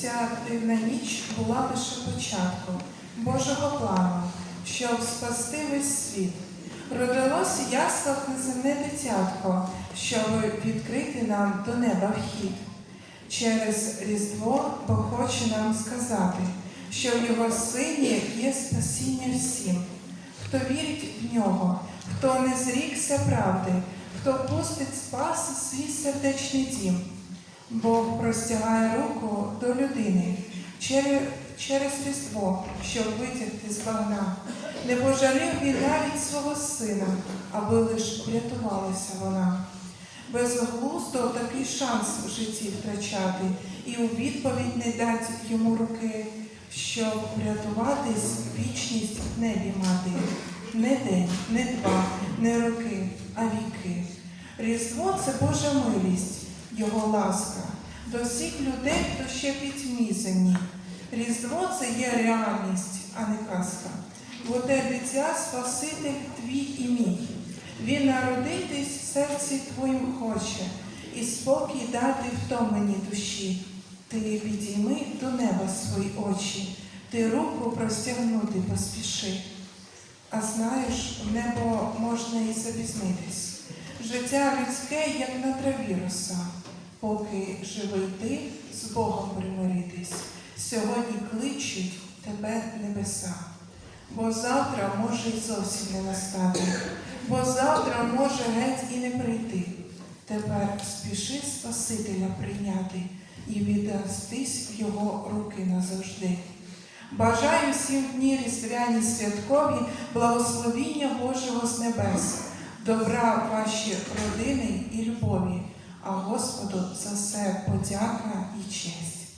Ця дивна ніч була лише початком Божого плану, щоб спасти весь світ. Родилось в яслах неземне дитятко, щоб відкрити нам до неба вхід. Через Різдво Бог хоче нам сказати, що в Його сині є спасіння всім, хто вірить в нього, хто не зрікся правди, хто пустить спас свій сердечний дім. Бог простягає руку до людини через, Різдво, щоб витягти з багна. Не пожалів він навіть свого сина, аби лиш врятувалася вона. Безглуздо такий шанс в житті втрачати, і у відповідь не дать йому руки, щоб врятуватись, вічність в небі мати. Не день, не два, не роки, а віки. Різдво це Божа милість, Його ласка до всіх людей, хто ще під тьмі земні. Різдво це є реальність, а не казка. Бо те дитя Спаситель твій і мій. Він народитись в серці твоїм хоче, і спокій дати втомленій душі. Ти підійми до неба свої очі, ти руку простягнути поспіши. А знаєш, в небо можна і запізнитись. Життя людське, як на траві роса, поки живий ти з Богом примиритись. Сьогодні кличуть тебе небеса. Бо завтра може й зовсім не настати, бо завтра може геть і не прийти. Тепер спіши Спасителя прийняти і віддастись в його руки назавжди. Бажаю всім дні різдвяні святкові благословіння Божого з небес, добра ваші родини і любові, а Господу за все подяка і честь.